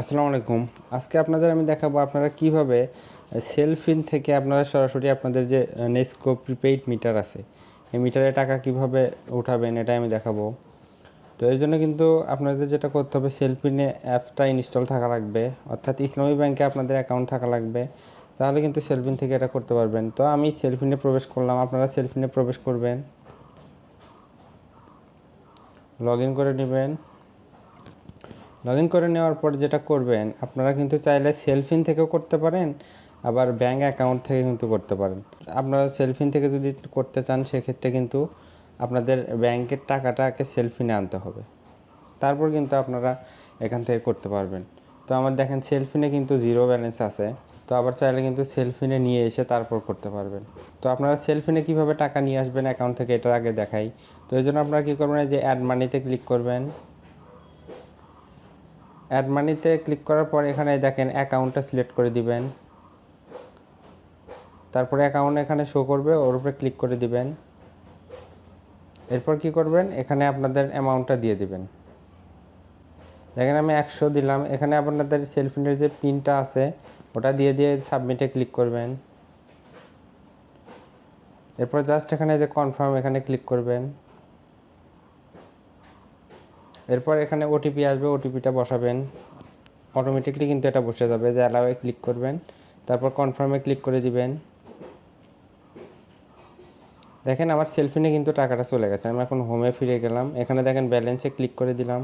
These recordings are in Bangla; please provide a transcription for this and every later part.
আসসালামু আলাইকুম। আজকে আপনাদের আমি দেখাবো আপনারা কীভাবে সেলফিন থেকে আপনারা সরাসরি আপনাদের যে নেস্কো প্রিপেইড মিটার আছে, এই মিটারে টাকা কীভাবে উঠাবেন এটা আমি দেখাবো। তো এর জন্য কিন্তু আপনাদের যেটা করতে হবে, সেলফিনে অ্যাপটা ইনস্টল থাকা লাগবে, অর্থাৎ ইসলামী ব্যাংকে আপনাদের অ্যাকাউন্ট থাকা লাগবে, তাহলে কিন্তু সেলফিন থেকে এটা করতে পারবেন। তো আমি সেলফিনে প্রবেশ করলাম, আপনারা সেলফিনে প্রবেশ করবেন। লগ ইন করে নেবেন। লগ ইন করে নেওয়ার পর যেটা করবেন, আপনারা কিন্তু চাইলে সেলফিন থেকেও করতে পারেন, আবার ব্যাঙ্ক অ্যাকাউন্ট থেকে কিন্তু করতে পারেন। আপনারা সেলফিন থেকে যদি করতে চান, সেক্ষেত্রে কিন্তু আপনাদের ব্যাংকের টাকাটাকে সেলফিনে আনতে হবে। তারপর কিন্তু আপনারা এখান থেকে করতে পারবেন। তো আমার দেখেন সেলফিনে কিন্তু জিরো ব্যালেন্স আছে। তো আবার চাইলে কিন্তু সেলফিনে নিয়ে এসে তারপর করতে পারবেন। তো আপনারা সেলফিনে কীভাবে টাকা নিয়ে আসবেন অ্যাকাউন্ট থেকে, এটা আগে দেখাই। তো এই জন্য আপনারা কী করবেন যে অ্যাড মানিতে ক্লিক করবেন। অ্যাড মানিতে ক্লিক করার পর এখানে দেখেন অ্যাকাউন্টটা সিলেক্ট করে দিবেন। তারপরে অ্যাকাউন্ট এখানে শো করবে, ওর উপরে ক্লিক করে দিবেন। এরপর কি করবেন? এখানে আপনাদের অ্যামাউন্টটা দিয়ে দিবেন। দেখেন আমি একশো দিলাম। এখানে আপনাদের সেলফিনের যে পিনটা আছে, ওটা দিয়ে দিয়ে সাবমিটে ক্লিক করবেন। এরপর জাস্ট এখানে যে কনফার্ম এখানে ক্লিক করবেন। এরপর এখানে ওটিপি আসবে ওটিপিটা বসাবেন। অটোমেটিকলি কিন্তু এটা বসে যাবে যে অ্যালাওয়ে ক্লিক করবেন। তারপর কনফার্মে ক্লিক করে দিবেন। দেখেন আমার সেলফিনে কিন্তু টাকাটা চলে গেছে। আমি এখন হোমে ফিরে গেলাম। এখানে দেখেন ব্যালেন্সে ক্লিক করে দিলাম।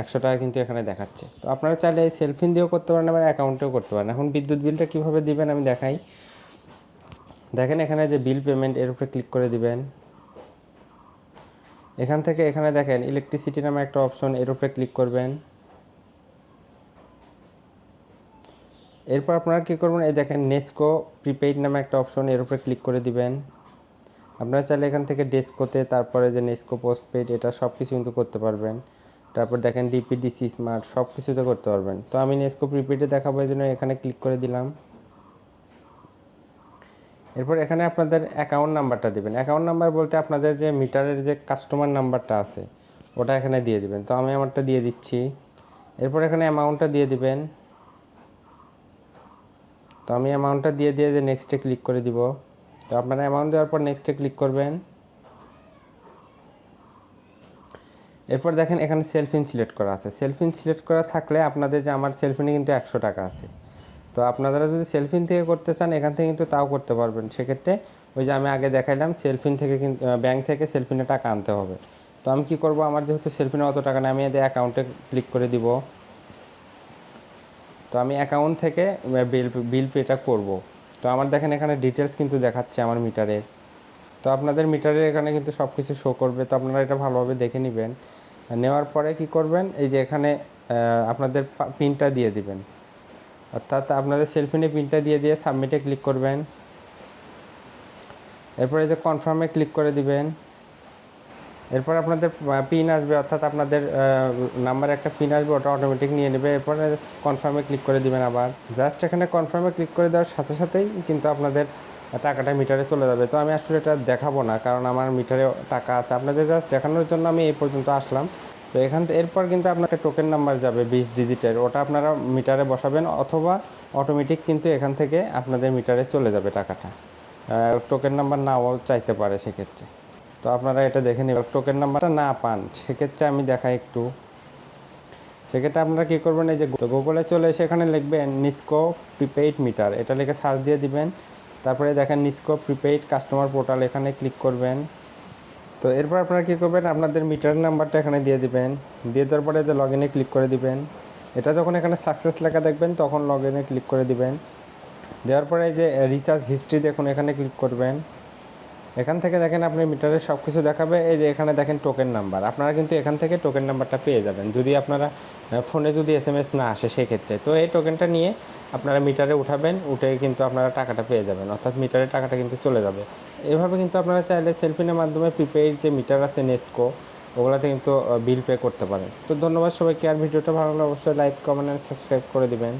একশো টাকা কিন্তু এখানে দেখাচ্ছে। তো আপনারা চাইলে এই সেলফিন দিয়েও করতে পারেন, আবার অ্যাকাউন্টেও করতে পারেন। এখন বিদ্যুৎ বিলটা কীভাবে দিবেন আমি দেখাই। দেখেন এখানে যে বিল পেমেন্ট এর উপরে ক্লিক করে দিবেন। এখান থেকে এখানে দেখেন ইলেকট্রিসিটি নামে একটা অপশন এর উপরে ক্লিক করবেন। এরপর আপনারা কী করবেন, এই দেখেন নেস্কো প্রিপেইড নামে একটা অপশন এর উপরে ক্লিক করে দিবেন। আপনারা চাইলে এখান থেকে ডেস্কোতে তারপরে যে নেস্কো পোস্টপেড এটা সব কিছু কিন্তু করতে পারবেন। তারপর দেখেন ডিপিডিসি স্মার্ট সব কিছুতে করতে পারবেন। তো আমি নেস্কো প্রিপেইডে দেখাবো, এই জন্য এখানে ক্লিক করে দিলাম। এরপর এখানে আপনাদের অ্যাকাউন্ট নাম্বারটা দিবেন। অ্যাকাউন্ট নাম্বার বলতে আপনাদের যে মিটারের যে কাস্টমার নাম্বারটা আছে, ওটা এখানে দিয়ে দিবেন। তো আমি আমারটা দিয়ে দিচ্ছি। এরপর এখানে অ্যামাউন্টটা দিয়ে দিবেন। তো আমি অ্যামাউন্টটা দিয়ে দিয়ে যে নেক্সটে ক্লিক করে দিব। তো আপনারা অ্যামাউন্ট দেওয়ার পর নেক্সটে ক্লিক করবেন। এরপর দেখেন এখানে সেলফিন সিলেক্ট করা আছে। সেলফিন সিলেক্ট করা থাকলে আপনাদের যে আমার সেলফিনে কিন্তু একশো টাকা আছে। তো আপনারা যদি সেলফিন থেকে করতে চান, এখান থেকে কিন্তু তাও করতে পারবেন। সেক্ষেত্রে ওই যে আমি আগে দেখাইলাম সেলফিন থেকে কিন্তু ব্যাংক থেকে সেলফিনে টাকা আনতে হবে। তো আমি কি করব? আমার যেহেতু সেলফিনে অত টাকা নেই, আমি এদের অ্যাকাউন্টে ক্লিক করে দিব। তো আমি অ্যাকাউন্ট থেকে বিল বিল পেটা করব। তো আমার দেখেন এখানে ডিটেলস কিন্তু দেখাচ্ছে আমার মিটারের তো আপনাদের মিটারের এখানে কিন্তু সব কিছু শো করবে। তো আপনারা এটা ভালোভাবে দেখে নেবেন। নেওয়ার পরে কি করবেন? এই যে এখানে আপনাদের পিনটা দিয়ে দিবেন। অর্থাৎ আপনাদের সেলফিনে পিনটা দিয়ে দিয়ে সাবমিটে ক্লিক করবেন। এরপরে যে কনফার্মে ক্লিক করে দিবেন। এরপর আপনাদের পিন আসবে, অর্থাৎ আপনাদের নাম্বারে একটা পিন আসবে, ওটা অটোমেটিক নিয়ে নেবে। এরপরে কনফার্মে ক্লিক করে দিবেন আবার। জাস্ট এখানে কনফার্মে ক্লিক করে দেওয়ার সাথে সাথেই কিন্তু আপনাদের টাকাটা মিটারে চলে যাবে। তো আমি আসলে এটা দেখাবো না, কারণ আমার মিটারে টাকা আছে। আপনাদের জাস্ট দেখানোর জন্য আমি এই পর্যন্ত আসলাম। তো এখান এরপর কিন্তু আপনাকে টোকেন নাম্বার যাবে বিশ ডিজিটের ওটা আপনারা মিটারে বসাবেন অথবা অটোমেটিক কিন্তু এখান থেকে আপনাদের মিটারে চলে যাবে টাকাটা। টোকেন নাম্বার নাও চাইতে পারে সেক্ষেত্রে। তো আপনারা এটা দেখে নেবেন। টোকেন নাম্বারটা না পান, সেক্ষেত্রে আমি দেখাই একটু। সেক্ষেত্রে আপনারা কী করবেন, এই যে গুগলে চলে এসে এখানে লিখবেন নিস্কো প্রিপেইড মিটার এটা লিখে সার্চ দিয়ে দিবেন। তারপরে দেখেন নিস্কো প্রিপেইড কাস্টমার পোর্টাল এখানে ক্লিক করবেন। তো এরপর আপনারা কী করবেন? আপনাদের মিটার নাম্বারটা এখানে দিয়ে দিবেন। দিয়ে দেওয়ার পরে এতে লগ ইনে ক্লিক করে দিবেন। এটা যখন এখানে সাকসেস লেখা দেখবেন, তখন লগ ইনে ক্লিক করে দিবেন। দেওয়ার পরে এই যে রিচার্জ হিস্ট্রি দেখুন, এখানে ক্লিক করবেন। এখান থেকে দেখেন আপনি মিটারের সব কিছু দেখাবে। এই যে এখানে দেখেন টোকেন নাম্বার আপনারা কিন্তু এখান থেকে টোকেন নাম্বারটা পেয়ে যাবেন। যদি আপনারা ফোনে যদি এস এম এস না আসে সেই ক্ষেত্রে তো এই টোকেনটা নিয়ে আপনারা মিটারে উঠাবেন উঠে কিন্তু আপনারা টাকাটা পেয়ে যাবেন। অর্থাৎ মিটারের টাকাটা কিন্তু চলে যাবে। এভাবে কিন্তু আপনারা চাইলে সেলফিনের মাধ্যমে প্রিপেইড যে মিটার আছে নেস্কো ওগুলাতে কিন্তু বিল পে করতে পারেন। তো ধন্যবাদ সবাইকে। আর ভিডিওটা ভালো লাগলে অবশ্যই লাইক কমেন্ট অ্যান্ড সাবস্ক্রাইব করে দিবেন।